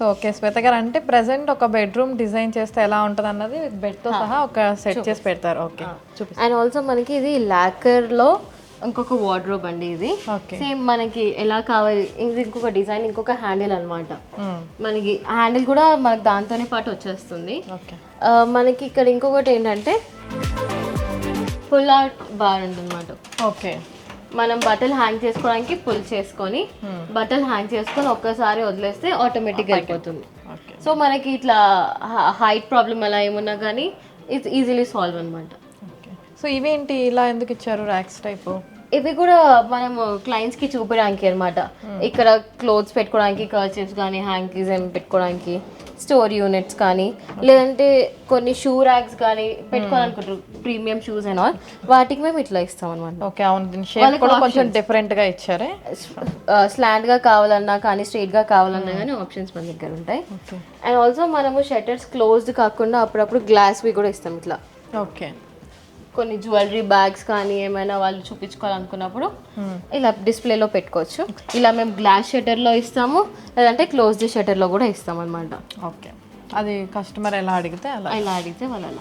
So okay శ్వేత గారు అంటే present ఒక బెడ్రూమ్ డిజైన్ చేస్తే ఎలా ఉంటుంది అన్నది బెడ్తో సహా ఒక సెట్ చేసి పెడతారు. ఓకే. అండ్ ఆల్సో మనకి ఇది లాకర్లో ఇంకొక వార్డ్రోబ్ అండి ఇది. సేమ్ మనకి ఎలా కావాలి ఇది ఇంకొక డిజైన్ ఇంకొక హ్యాండిల్ అన్నమాట. Hmm. మనకి హ్యాండిల్ కూడా మనకి దాంతోనే పాటు వచ్చేస్తుంది. మనకి ఇక్కడ ఇంకొకటి ఏంటంటే పుల్ అవుట్ బార్ ఉందన్నమాట. ఓకే. మనం బట్టలు హ్యాంగ్ చేసుకోవడానికి పుల్ చేసుకొని బట్టలు హ్యాంగ్ చేసుకొని ఒక్కసారి వదిలేస్తే ఆటోమేటిక్గా అయిపోతుంది. ఓకే సో మనకి ఇట్లా హైట్ ప్రాబ్లం అలా ఏమున్నా కానీ ఇట్స్ ఈజీలీ సాల్వ్ అనమాట సో ఇవేంటి ఇలా ఎందుకు ఇచ్చారు ర్యాక్స్ టైపు ఇవి కూడా మనం క్లయింట్స్కి చూపించడానికి అనమాట ఇక్కడ క్లోత్స్ పెట్టుకోవడానికి కర్చిప్స్ కానీ హ్యాంకీస్ ఏమి పెట్టుకోవడానికి స్టోర్ యూనిట్స్ కానీ లేదంటే కొన్ని షూ ర్యాక్స్ కానీ పెట్టుకోవాలనుకుంటారు. ప్రీమియం షూస్ అండ్ ఆల్ వాటికి మేము ఇట్లా ఇస్తాం అనమాట ఓకే అవును. షేప్ కూడా కొంచెం డిఫరెంట్గా ఇచ్చారే? స్లాండ్గా కావాలన్నా కానీ స్ట్రైట్గా కావాలన్నా కానీ ఆప్షన్స్ మన దగ్గర ఉంటాయి. అండ్ ఆల్సో మనము షట్టర్స్ క్లోజ్డ్ కాకుండా అప్పుడప్పుడు గ్లాస్వి కూడా ఇస్తాం ఇట్లా. ఓకే కొన్ని జ్యువెలరీ బ్యాగ్స్ కానీ ఏమైనా వాళ్ళు చూపించుకోవాలనుకున్నప్పుడు ఇలా డిస్ప్లేలో పెట్టుకోవచ్చు. ఇలా మేము గ్లాస్ షట్టర్లో ఇస్తాము లేదంటే క్లోజ్డ్ షట్టర్లో కూడా ఇస్తాం అనమాట ఓకే అది కస్టమర్ ఎలా అడిగితే అలా. ఇలా అడిగితే వాళ్ళు అలా